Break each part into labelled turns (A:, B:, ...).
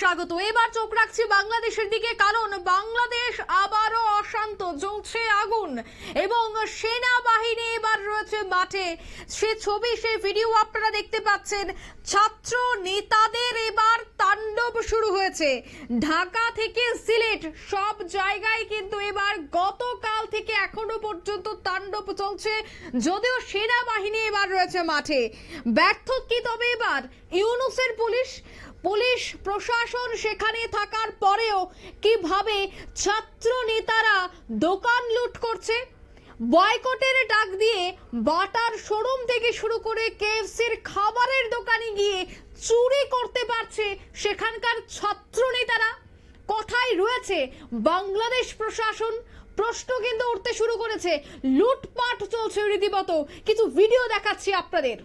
A: স্বাগত। এবার চোখ রাখছি বাংলাদেশের দিকে, কারণ বাংলাদেশ আবারও অশান্ত, জ্বলছে আগুন। এবং সেনাবাহিনী এবার রয়েছে মাঠে। সে ছবি সেই ভিডিও আপনারা দেখতে পাচ্ছেন। ছাত্র নেতাদের এবার তাণ্ডব শুরু হয়েছে। ঢাকা থেকে সিলেট, সব জায়গায় কিন্তু এবার গতকাল থেকে এখনও পর্যন্ত তাণ্ডব চলছে। যদিও সেনাবাহিনী এবার রয়েছে মাঠে। ব্যর্থ কি তবে এবার? ইউনুসের পুলিশ? পুলিশ প্রশাসন সেখানে থাকার পরেও কীভাবে ছাত্র নেতারা দোকান লুট করছে? বয়কটের ডাক দিয়ে বাটার শোরুম থেকে শুরু করে কেএফসির খাবারের দোকানে গিয়ে চুরি করতে পারছে সেখানকার ছাত্র নেতারা কথাই রয়েছে বাংলাদেশ প্রশাসন? প্রশ্ন কিন্তু উঠতে শুরু করেছে। লুটপাট চলছে রীতিমতো। কিছু ভিডিও দেখাচ্ছি আপনাদের।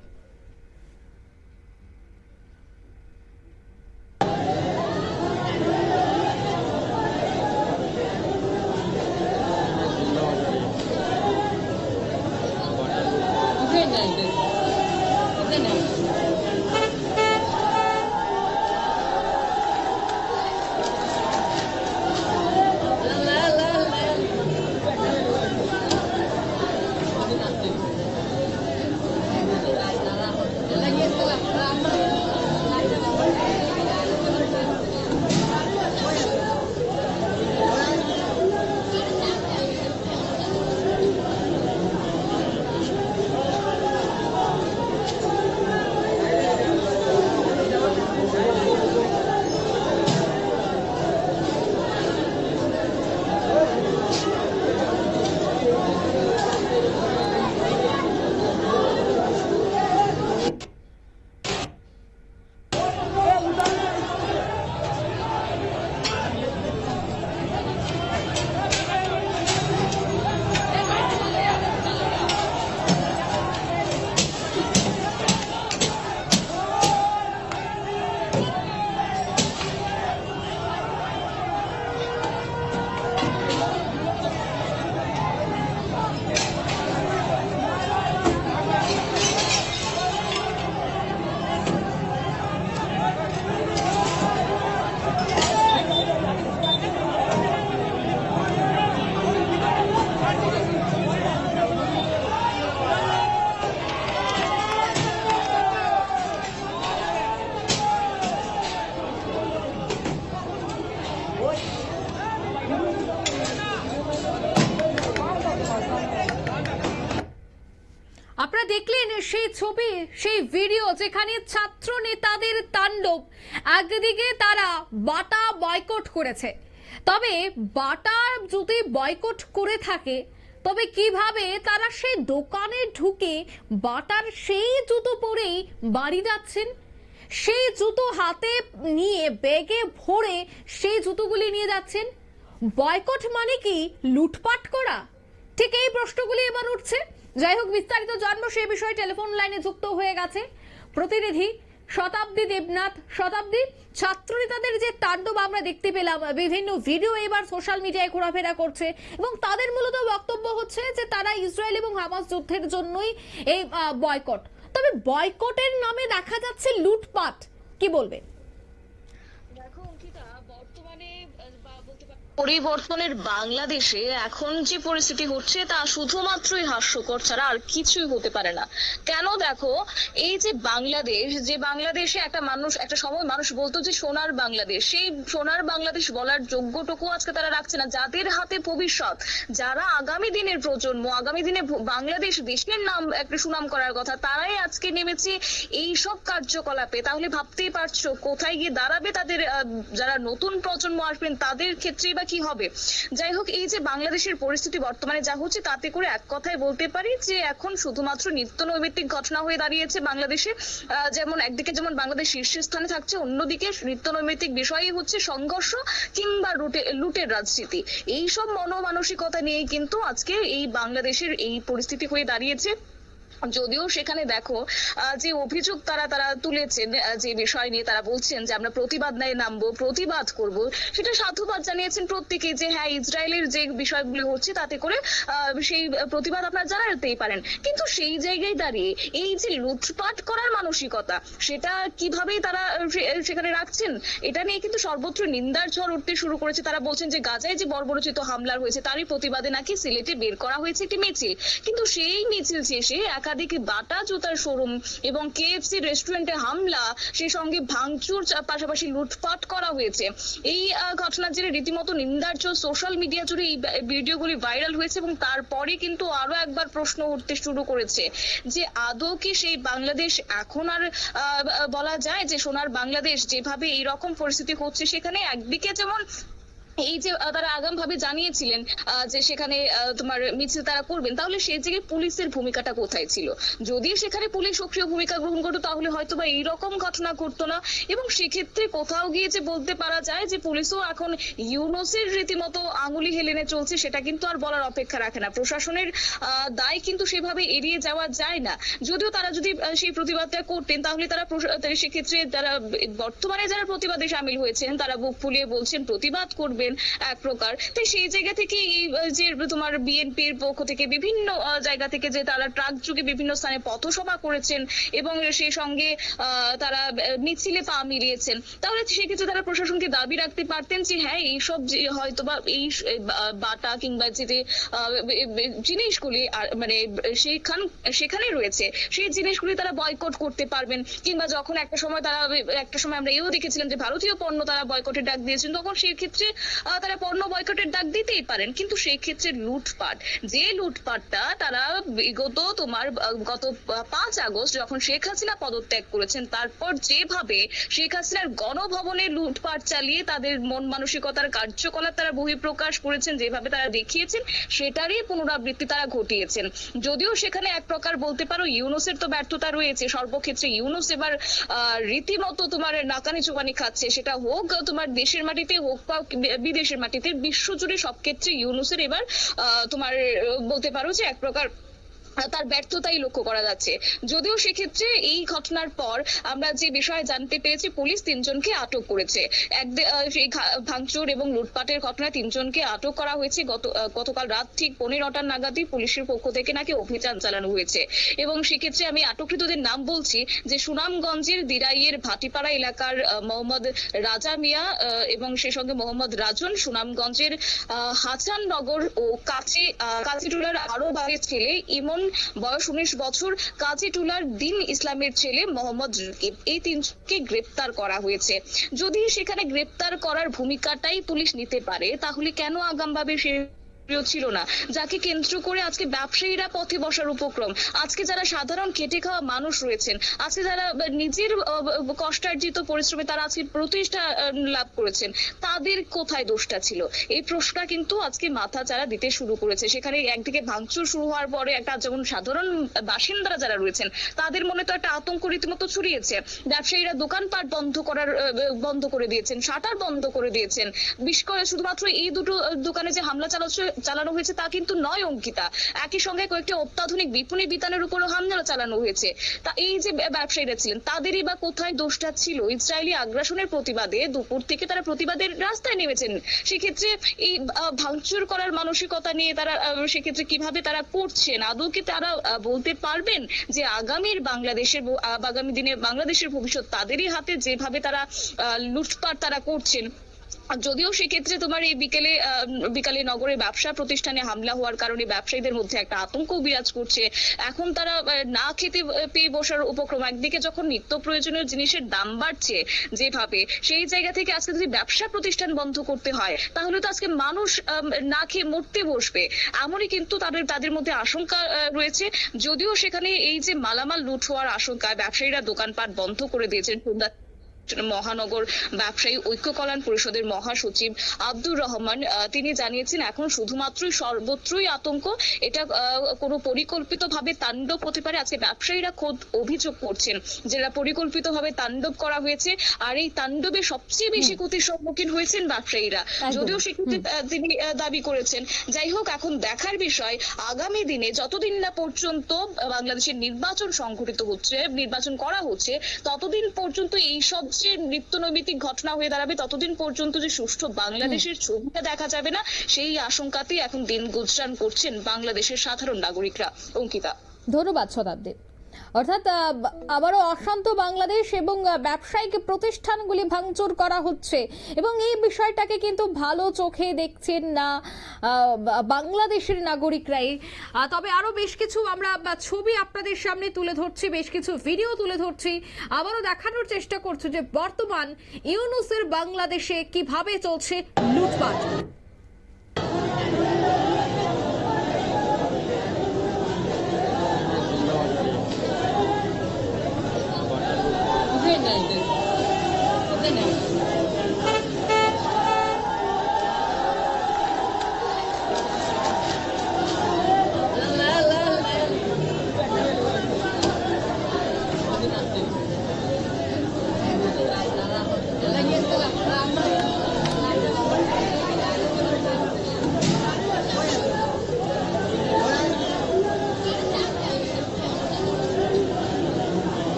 A: ছবি, সেই ভিডিও যেখানে ছাত্র নেতাদের তাণ্ডব। একদিকে তারা বাটা বয়কট করেছে। তবে বাটা যদি বয়কট করে থাকে, তবে কীভাবে তারা সেই দোকানে ঢুকে বাটার সেই জুতো পরেই বাড়ি যাচ্ছেন? সেই জুতো হাতে নিয়ে ব্যাগে ভরে সেই জুতোগুলি নিয়ে যাচ্ছেন? বয়কট মানে কি লুটপাট করা? ঠিক এই প্রশ্নগুলি এবার উঠছে। যাই হোক বিস্তারিত জানব সেই বিষয়ে। টেলিফোন লাইনে যুক্ত হয়ে গেছে প্রতিনিধি শতাব্দী দেবনাথ। শতাব্দী, ছাত্রনেতাদের যে তাণ্ডব আমরা দেখতে পেলাম, বিভিন্ন ভিডিও এবার সোশ্যাল মিডিয়ায় ঘোরাফেরা করছে এবং তাদের মূলত বক্তব্য হচ্ছে যে তারা ইসরায়েল এবং হামাস যুদ্ধের জন্যই এই বয়কট। তবে বয়কটের নামে দেখা যাচ্ছে লুটপাট। কি বলবে?
B: পরিবর্তনের বাংলাদেশে এখন যে পরিস্থিতি হচ্ছে তা শুধুমাত্রই হাস্যকর ছাড়া আর কিছুই হতে পারে না। কেন দেখো, এই যে বাংলাদেশ, যে বাংলাদেশে একটা মানুষ, একটা সময় মানুষ বলতো যে সোনার বাংলাদেশ, সেই সোনার বাংলাদেশ বলার যোগ্যটুকু আজকে তারা রাখছে না। যাদের হাতে ভবিষ্যৎ, যারা আগামী দিনের প্রজন্ম, আগামী দিনে বাংলাদেশ দেশের নাম একটা সুনাম করার কথা, তারাই আজকে নেমেছে এই সব কার্যকলাপে। তাহলে ভাবতেই পারছ কোথায় গিয়ে দাঁড়াবে তাদের যারা নতুন প্রজন্ম আসবেন, তাদের ক্ষেত্রেই বা কি হবে? যাই হোক এই যে বাংলাদেশের পরিস্থিতি বর্তমানে যা হচ্ছে, তাতে করে এক কথায় বলতে পারি যে এখন শুধুমাত্র নিত্য নৈমিত্তিক ঘটনা হয়ে দাঁড়িয়েছে বাংলাদেশে। যেমন একদিকে যেমন বাংলাদেশ শীর্ষস্থানে থাকছে, অন্যদিকে নিত্য নৈমিত্তিক বিষয়ই হচ্ছে সংঘর্ষ কিংবা লুটে লুটের রাজনীতি। এই সব মনোমানসিকতা নিয়েই কিন্তু আজকে এই বাংলাদেশের এই পরিস্থিতি হয়ে দাঁড়িয়েছে। যদিও সেখানে দেখো যে অভিযোগ তারা তারা তুলেছেন যে বিষয় নিয়ে তারা বলছেন যে আমরা প্রতিবাদ নিয়ে নামবো, প্রতিবাদ করব, সেটা সাধুবাদ জানিয়েছেন প্রত্যেকে যে হ্যাঁ ইসরায়েলের যে বিষয়গুলো হচ্ছে তাতে করে সেই প্রতিবাদ আপনারা জানাতেই পারেন। কিন্তু সেই জায়গায় দাঁড়িয়ে এই যে লুটপাট করার মানসিকতা, সেটা কিভাবেই তারা সেখানে রাখছেন, এটা নিয়ে কিন্তু সর্বত্র নিন্দার ঝড় উঠতে শুরু করেছে। তারা বলছেন যে গাজায় যে বর্বরচিত হামলার হয়েছে, তারই প্রতিবাদে নাকি সিলেটে বের করা হয়েছে একটি মিছিল। কিন্তু সেই মিছিল শেষে একাধিক বাটা জুতার শোরুম এবং কেএফসি রেস্টুরেন্টে হামলা, সেই সঙ্গে ভাঙচুর পাশাপাশি লুটপাট করা হয়েছে। এই ঘটনার জেরে রীতিমতো নিন্দার সোশ্যাল মিডিয়া জুড়ে এই ভিডিওগুলি ভাইরাল হয়েছে এবং তারপরে কিন্তু আরও একবার প্রশ্ন উঠতে শুরু করেছে যে, আদৌ কি সেই বাংলাদেশ এখন আর বলা যায় যে সোনার বাংলাদেশ যেভাবে এই রকম পরিস্থিতি হচ্ছে সেখানে একদিকে যেমন এই যে তারা আগাম ভাবে জানিয়েছিলেন যে সেখানে তোমার মিছিল তারা করবেন, তাহলে সেই জায়গায় পুলিশের ভূমিকাটা কোথায় ছিল? যদি সেখানে পুলিশ সক্রিয় ভূমিকা গ্রহণ করতো, তাহলে হয়তো বা এইরকম ঘটনা ঘটতো না। এবং সেক্ষেত্রে কোথাও গিয়ে যে বলতে পারা যায় যে, পুলিশও এখন ইউনোসের রীতিমতো আঙুলি হেলেনে চলছে, সেটা কিন্তু আর বলার অপেক্ষা রাখে না। প্রশাসনের দায় কিন্তু সেভাবে এড়িয়ে যাওয়া যায় না। যদিও তারা যদি সেই প্রতিবাদটা করতেন, তাহলে তারা সেক্ষেত্রে তারা, বর্তমানে যারা প্রতিবাদে সামিল হয়েছেন, তারা বুক ফুলিয়ে বলছেন, প্রতিবাদ করবেন এক প্রকার। তাই সেই জায়গা থেকে এই যে তোমার বিএনপির পক্ষ থেকে বিভিন্ন জায়গা থেকে যে তারা ট্রাক যুগে বিভিন্ন স্থানে পথসভা করেছেন এবং সেই সঙ্গে তারা মিছিলে পা মিলিয়েছেন। তাহলে সেক্ষেত্রে তারা প্রশাসনকে দাবি রাখতে পারতেন যে হ্যাঁ এইসব হয়তো বা এই বাটা কিংবা যে জিনিসগুলি মানে সেখান, সেখানে রয়েছে, সেই জিনিসগুলি তারা বয়কট করতে পারবেন। কিংবা যখন একটা সময় তারা, একটা সময় আমরা এও দেখেছিলাম যে ভারতীয় পণ্য তারা বয়কটের ডাক দিয়েছেন, তখন সেই ক্ষেত্রে তারা পণ্য বয়কটের ডাক দিতেই পারেন, কিন্তু সেই ক্ষেত্রে লুটপাট। যে লুটপাটটা তারা বিগত তোমার গত পাঁচ আগস্ট যখন শেখ হাসিনা পদত্যাগ করেছেন, তারপর যেভাবে শেখ হাসিনার গণভবনে লুটপাট চালিয়ে তাদের মন মানসিকতার কার্যকলাপ তারা বহিঃপ্রকাশ করেছেন, যেভাবে তারা দেখিয়েছেন, সেটারই পুনরাবৃত্তি তারা ঘটিয়েছেন। যদিও সেখানে এক প্রকার বলতে পারো ইউনুসের তো ব্যর্থতা রয়েছে, সর্বক্ষেত্রে ইউনুস এবার রীতিমতো তোমার নাকানি চুবানি খাচ্ছে, সেটা হোক তোমার দেশের মাটিতে হোক বা বিদেশের মাটিতে বিশ্বজুড়ে সব ক্ষেত্রে ইউনুসের এবার তোমার বলতে পারো যে এক প্রকার তার ব্যর্থতাই লক্ষ্য করা যাচ্ছে। যদিও সেক্ষেত্রে এই ঘটনার পর আমরা যে বিষয়ে জানতে পেরেছি পুলিশ তিনজনকে আটক করেছে। এক সেই ভাঙচুর এবং লুটপাটের ঘটনায় তিনজনকে আটক করা হয়েছে। গত গতকাল রাত ঠিক পনেরোটার নাগাদই পুলিশের পক্ষ থেকে নাকি অভিযান চালানো হয়েছে। এবং সেক্ষেত্রে আমি আটককৃতদের নাম বলছি যে সুনামগঞ্জের দিরাইয়ের ভাটিপাড়া এলাকার মোহাম্মদ রাজা মিয়া এবং সে সঙ্গে মোহাম্মদ রাজন সুনামগঞ্জের আহ, হাসাননগর ও কাছে কাছিটুলার আরও বাড়ির ছেলে ইমন বয়স উনিশ বছর কাছিটুলার দিন ইসলামের ছেলে মোহাম্মদ রকিব। এই তিনজনকে গ্রেপ্তার করা হয়েছে। যদি সেখানে গ্রেপ্তার করার ভূমিকাটাই পুলিশ নিতে পারে, তাহলে কেন আগামভাবে সে প্রিয় ছিল না, যাকে কেন্দ্র করে আজকে ব্যবসায়ীরা পথে বসার উপক্রম। আজকে যারা সাধারণ খেটে খাওয়া মানুষ রয়েছেন, আজকে যারা নিজের কষ্টার্জিত পরিশ্রমে তারা আজকে প্রতিষ্ঠা লাভ করেছেন, তাদের কোথায় দোষটা ছিল? এই প্রশ্নটা কিন্তু আজকে মাথা চারা দিতে শুরু করেছে। সেখানে একদিকে ভাঙচুর শুরু হওয়ার পরে একটা যেমন সাধারণ বাসিন্দারা যারা রয়েছেন, তাদের মনে তো একটা আতঙ্ক রীতিমতো ছড়িয়েছে। ব্যবসায়ীরা দোকানপাট বন্ধ করার বন্ধ করে দিয়েছেন, শাটার বন্ধ করে দিয়েছেন। বিশেষ করে শুধুমাত্র এই দুটো দোকানে যে হামলা চালাচ্ছে চালানো হয়েছে তা কিন্তু নয়, অঙ্কিতা। একই সঙ্গে কয়েকটি অত্যাধুনিক বিপণী বিতানের উপরও হামলা চালানো হয়েছে। তা এই যে ব্যবসায়ীরা ছিলেন, তাদেরই বা কোথায় দোষটা ছিল? ইসরায়েলি আগ্রাসনের প্রতিবাদে দুপুর থেকে তারা প্রতিবাদের রাস্তায় নেমেছেন। সেক্ষেত্রে এই ভাঙচুর করার মানসিকতা নিয়ে তারা সেক্ষেত্রে কীভাবে তারা করছেন? আদৌ কি তারা বলতে পারবেন যে আগামীর বাংলাদেশের আগামী দিনে বাংলাদেশের ভবিষ্যৎ তাদেরই হাতে যেভাবে তারা লুটপাট তারা করছেন? যদিও সেক্ষেত্রে তোমার এই বিকেলে বিকালে নগরে ব্যবসা প্রতিষ্ঠানে হামলা হওয়ার কারণে ব্যবসায়ীদের মধ্যে একটা আতঙ্ক বিরাজ করছে। এখন তারা না খেতে পেয়ে বসার উপক্রম। একদিকে যখন নিত্য প্রয়োজনীয় জিনিসের দাম বাড়ছে যেভাবে, সেই জায়গা থেকে আজকে যদি ব্যবসা প্রতিষ্ঠান বন্ধ করতে হয়, তাহলে তো আজকে মানুষ না খেয়ে মরতে বসবে। এমনই কিন্তু তাদের তাদের মধ্যে আশঙ্কা রয়েছে। যদিও সেখানে এই যে মালামাল লুট হওয়ার আশঙ্কায় ব্যবসায়ীরা দোকানপাট বন্ধ করে দিয়েছেন। মহানগর ব্যবসায়ী ঐক্য কল্যাণ পরিষদের মহাসচিব আব্দুর রহমান তিনি জানিয়েছেন এখন শুধুমাত্রই সর্বত্রই আতঙ্ক। এটা কোনো পরিকল্পিতভাবে তাণ্ডব হতে পারে। আজকে ব্যবসায়ীরা খোদ অভিযোগ করছেন যেটা পরিকল্পিতভাবে তাণ্ডব করা হয়েছে আর এই তাণ্ডবে সবচেয়ে বেশি ক্ষতির সম্মুখীন হয়েছেন ব্যবসায়ীরা। যদিও আহ, তিনি দাবি করেছেন। যাই হোক এখন দেখার বিষয় আগামী দিনে যতদিন না পর্যন্ত বাংলাদেশের নির্বাচন সংঘটিত হচ্ছে নির্বাচন করা হচ্ছে ততদিন পর্যন্ত এই সব যে নিত্যনৈমিতিক ঘটনা হয়ে দাঁড়াবে। ততদিন পর্যন্ত যে সুষ্ঠু বাংলাদেশের ছবিটা দেখা যাবে না, সেই আশঙ্কাতেই এখন দিন গুজরান করছেন বাংলাদেশের সাধারণ নাগরিকরা। অঙ্কিতা।
A: ধন্যবাদ শতাব্দী অর্থাৎ আবারও অশান্ত বাংলাদেশ এবং ব্যবসায়িক প্রতিষ্ঠানগুলি ভাঙচুর করা হচ্ছে। এবং এই বিষয়টাকে কিন্তু ভালো চোখে দেখছেন না বাংলাদেশের নাগরিকরাই। তবে আরও বেশ কিছু আমরা ছবি আপনাদের সামনে তুলে ধরছি, বেশ কিছু ভিডিও তুলে ধরছি। আবারও দেখানোর চেষ্টা করছি যে বর্তমান ইউনুসের বাংলাদেশে কীভাবে চলছে লুটপাট।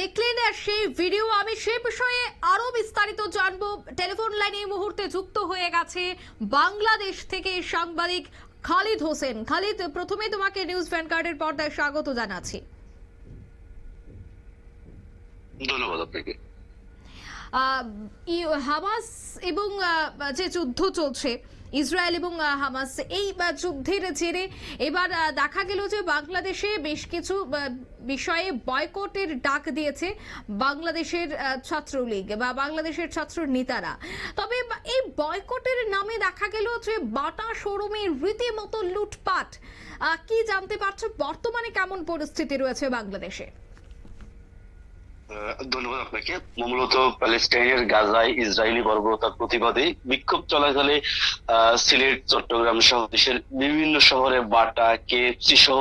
A: দেখলেন সেই ভিডিও আমি সে বিষয়ে আরও বিস্তারিত জানব। টেলিফোন লাইনে এই মুহূর্তে যুক্ত হয়ে গেছে বাংলাদেশ থেকে সাংবাদিক খালিদ হোসেন। খালিদ প্রথমে তোমাকে নিউজ ভ্যানগার্ডের পর্দায় স্বাগত জানাচ্ছি।
C: ধন্যবাদ আপনাকে।
A: হামাস এবং যে যুদ্ধ চলছে ইসরায়েল এবং হামাস এই যুদ্ধের জেরে এবার দেখা গেল যে বাংলাদেশে বেশ কিছু বিষয়ে বয়কটের ডাক দিয়েছে বাংলাদেশের ছাত্রলীগ বা বাংলাদেশের ছাত্র নেতারা তবে এই বয়কটের নামে দেখা গেল যে বাটা শোরুমে রীতিমতো লুটপাট। কি জানতে পারছ? বর্তমানে কেমন পরিস্থিতি রয়েছে বাংলাদেশে?
C: ধন্যবাদ আপনাকে। মূলত প্যালেস্টাইনের গাজায় ইসরায়েলি বর্বরতার প্রতিবাদে বিক্ষোভ চলাকালে সিলেট, চট্টগ্রাম সহ দেশের বিভিন্ন শহরে বাটা, কেএফসি সহ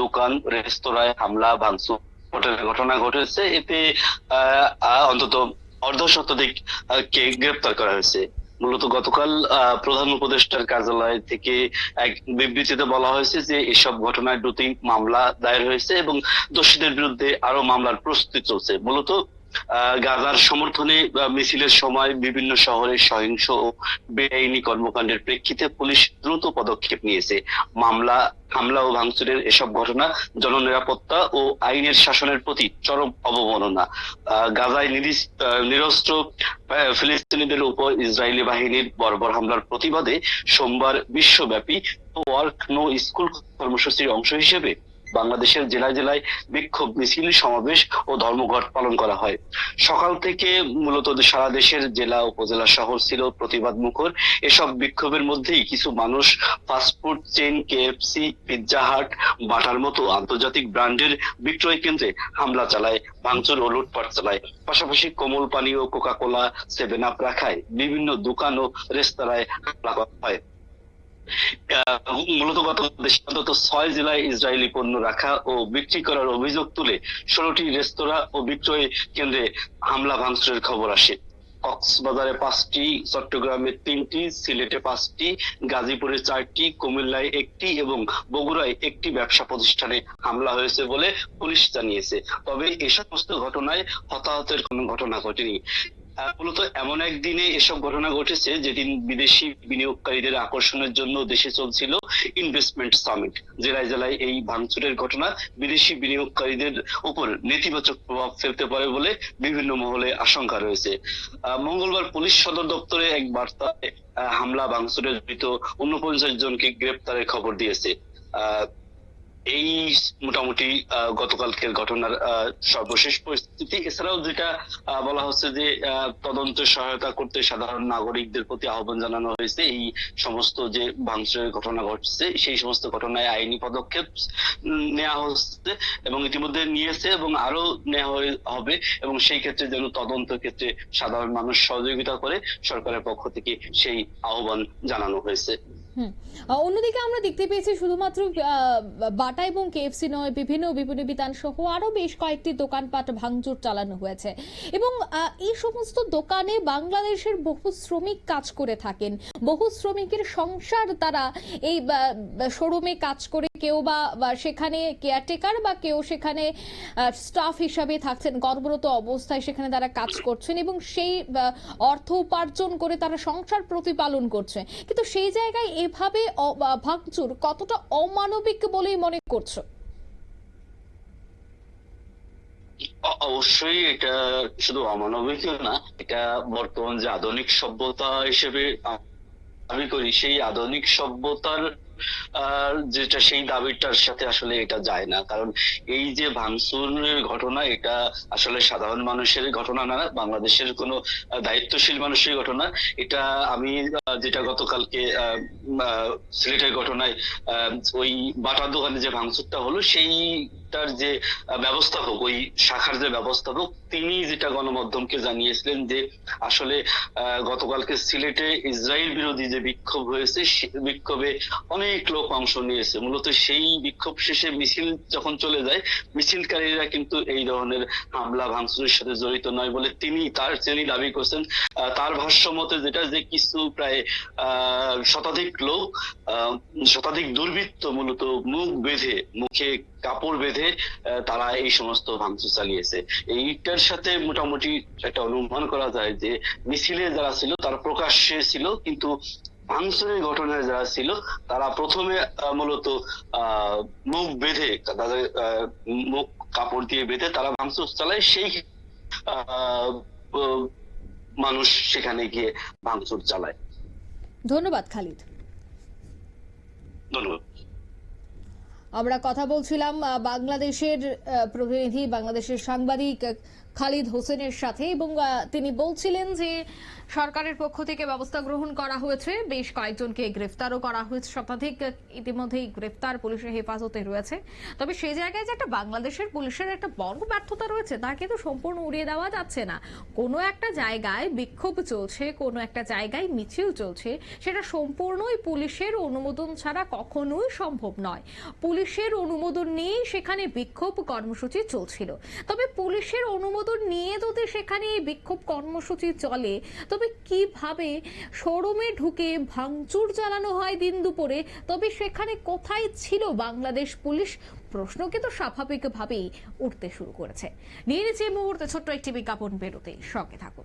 C: দোকান, রেস্তোরাঁয় হামলা, ভাঙচুর ঘটনা ঘটেছে। এতে অন্তত অর্ধ শতাধিক কে গ্রেপ্তার করা হয়েছে। মূলত গতকাল প্রধান উপদেষ্টার কার্যালয় থেকে এক বিবৃতিতে বলা হয়েছে যে এসব ঘটনায় দুটি মামলা দায়ের হয়েছে এবং দোষীদের বিরুদ্ধে আরও মামলার প্রস্তুতি চলছে। মূলত গাজার সমর্থনে মিছিলের সময় বিভিন্ন শহরে সহিংস ও বেআইনি কর্মকাণ্ডের প্রেক্ষিতে পুলিশ দ্রুত পদক্ষেপ নিয়েছে। মামলা, হামলা ও ভাঙচুরের এসব ঘটনা জননিরাপত্তা ও আইনের শাসনের প্রতি চরম অবমাননা। গাজায় নিরস্ত্র ফিলিস্তিনিদের উপর ইসরায়েলি বাহিনীর বর্বর হামলার প্রতিবাদে সোমবার বিশ্বব্যাপী ওয়ার্ক নো স্কুল কর্মসূচির অংশ হিসেবে বাংলাদেশের জেলায় জেলায় বিক্ষোভ, মিছিল, সমাবেশ ও ধর্মঘট পালন করা হয়। সকাল থেকে মূলত সারা দেশের জেলা, উপজেলা শহর ছিল প্রতিবাদ মুখর এসব বিক্ষোভের মধ্যেই কিছু মানুষ fast food chain, KFC, Pizza Hut, butter মতো আন্তর্জাতিক ব্র্যান্ডের বিক্রয় কেন্দ্রে হামলা চালায়, ভাঙচুর ও লুটপাট চালায়। পাশাপাশি কোমল পানি ও কোকা কোলা সেভেন আপ রাখায় বিভিন্ন দোকান ও রেস্তোরাঁয় হামলা করা হয়। মূলত গত দেশে অন্তত ছয় জেলায় ইসরায়েলি পণ্য রাখা ও বিক্রি করার অভিযোগ তুলে ষোলোটি রেস্তোরাঁ ও বিক্রয় কেন্দ্রে হামলা ভাঙচুরের খবর আসে। কক্সবাজারে পাঁচটি, চট্টগ্রামে তিনটি, সিলেটে পাঁচটি, গাজীপুরে চারটি, কুমিল্লায় একটি এবং বগুড়ায় একটি ব্যবসা প্রতিষ্ঠানে হামলা হয়েছে বলে পুলিশ জানিয়েছে। তবে এ সমস্ত ঘটনায় হতাহতের কোনো ঘটনা ঘটেনি। মূলত এমন একদিনে এসব ঘটনা ঘটেছে যেদিন বিদেশি বিনিয়োগকারীদের আকর্ষণের জন্য দেশে চলছিল ইনভেস্টমেন্ট সামিট জেলায় জেলায় এই ভাঙচুরের ঘটনা বিদেশি বিনিয়োগকারীদের উপর নেতিবাচক প্রভাব ফেলতে পারে বলে বিভিন্ন মহলে আশঙ্কা রয়েছে। মঙ্গলবার পুলিশ সদর দপ্তরে এক বার্তায় হামলা ভাঙচুরে জড়িত উনপঞ্চাশ জনকে গ্রেপ্তারের খবর দিয়েছে। আহ, এই মোটামুটি গতকালকের ঘটনার সর্বশেষ পরিস্থিতি। এছাড়াও যেটা বলা হচ্ছে যে তদন্তে সহায়তা করতে সাধারণ নাগরিকদের প্রতি আহ্বান জানানো হয়েছে। এই সমস্ত যে ভাঙচুরের ঘটনা ঘটছে, সেই সমস্ত ঘটনায় আইনি পদক্ষেপ নেওয়া হচ্ছে এবং ইতিমধ্যে নিয়েছে এবং আরও নেওয়া হবে এবং সেই ক্ষেত্রে যেন তদন্ত ক্ষেত্রে সাধারণ মানুষ সহযোগিতা করে সরকারের পক্ষ থেকে সেই আহ্বান জানানো হয়েছে।
A: হুম। অন্যদিকে আমরা দেখতে পেয়েছি শুধুমাত্র বাটা এবং কেএফসি নয়, বিভিন্ন বিপণী বিতান সহ আরও বেশ কয়েকটি দোকানপাট ভাঙচুর চালানো হয়েছে। এবং এই সমস্ত দোকানে বাংলাদেশের বহু শ্রমিক কাজ করে থাকেন। বহু শ্রমিকের সংসার তারা এই শোরুমে কাজ করে কেউ বা সেখানে কেয়ারটেকার বা কেউ সেখানে স্টাফ হিসাবে থাকছেন কর্মরত অবস্থায় সেখানে তারা কাজ করছেন এবং সেই অর্থ উপার্জন করে তারা সংসার প্রতিপালন করছে। কিন্তু সেই জায়গায় এভাবে ভাঙচুর কতটা অমানবিক বলেই মনে করছ?
C: অবশ্যই এটা শুধু অমানবিক না, এটা বর্তমান যে আধুনিক সভ্যতা হিসেবে আমি করি, সেই আধুনিক সভ্যতার যেটা সেই দাবিটার সাথে আসলে এটা যায় না। কারণ এই যে ভাঙচুরের ঘটনা, এটা আসলে সাধারণ মানুষের ঘটনা না, বাংলাদেশের কোনো দায়িত্বশীল মানুষের ঘটনা। এটা আমি যেটা গতকালকে সিলেটের ঘটনায় ওই বাটার দোকানে যে ভাঙচুরটা হলো সেইটার যে ব্যবস্থাপক ওই শাখার যে ব্যবস্থাপক তিনি যেটা গণমাধ্যমকে জানিয়েছিলেন যে, আসলে গতকালকে সিলেটে ইসরায়েল বিরোধী যে বিক্ষোভ হয়েছে বিক্ষোভে অনেক লোক অংশ নিয়েছে। মূলত সেই বিক্ষোভ শেষে মিছিল যখন চলে যায়, মিছিলকারীরা কিন্তু এই ধরনের হামলা, ভাঙচুরের সাথে জড়িত নয় বলে তিনি তার তিনি দাবি করছেন। তার ভাষ্য মতে যেটা যে কিছু প্রায় শতাধিক লোক শতাধিক দুর্বৃত্ত মূলত মুখ বেঁধে, মুখে কাপড় বেঁধে তারা এই সমস্ত ভাঙচুর চালিয়েছে। এইটার সাথে মোটামুটি একটা অনুমান করা যায় যে মিছিলে যারা ছিল তারা প্রকাশ্যে ছিল কিন্তু ভাঙচুরের ঘটনায় যারা ছিল তারা প্রথমে মূলত আহ মুখ বেঁধে তাদের আহ, মুখ কাপড় দিয়ে বেঁধে তারা ভাঙচুর চালায়। সেই মানুষ সেখানে গিয়ে ভাঙচুর চালায়।
A: ধন্যবাদ খালিদ।
C: ধন্যবাদ।
A: আমরা কথা বলছিলাম বাংলাদেশের প্রতিনিধি বাংলাদেশের সাংবাদিক খালিদ হোসেনের সাথে এবং তিনি বলছিলেন যে সরকারের পক্ষ থেকে ব্যবস্থা গ্রহণ করা হয়েছে। বেশ কয়েকজনকে গ্রেফতারও করা হয়েছে। শতাধিক ইতিমধ্যেই গ্রেফতার পুলিশের হেফাজতে রয়েছে। তবে সেই জায়গায় যে একটা বাংলাদেশের পুলিশের একটা বড় ব্যর্থতা রয়েছে, তা কিন্তু সম্পূর্ণ উড়িয়ে দেওয়া যাচ্ছে না। কোনো একটা জায়গায় বিক্ষোভ চলছে, কোনো একটা জায়গায় মিছিল চলছে। সেটা সম্পূর্ণই পুলিশের অনুমোদন ছাড়া কখনোই সম্ভব নয়। পুলিশের অনুমোদন নিয়েই সেখানে বিক্ষোভ কর্মসূচি চলছিল। তবে পুলিশের অনুমোদন নিয়ে যদি সেখানে এই বিক্ষোভ কর্মসূচি চলে, তবে কীভাবে শোরুমে ঢুকে ভাঙচুর চালানো হয় দিন দুপুরে? তবে সেখানে কোথায় ছিল বাংলাদেশ পুলিশ? প্রশ্ন কিন্তু স্বাভাবিকভাবেই উঠতে শুরু করেছে। নিয়ে নিচ্ছে মুহূর্তে ছোট্ট একটি বিজ্ঞাপন বেরোতে সঙ্গে থাকুন।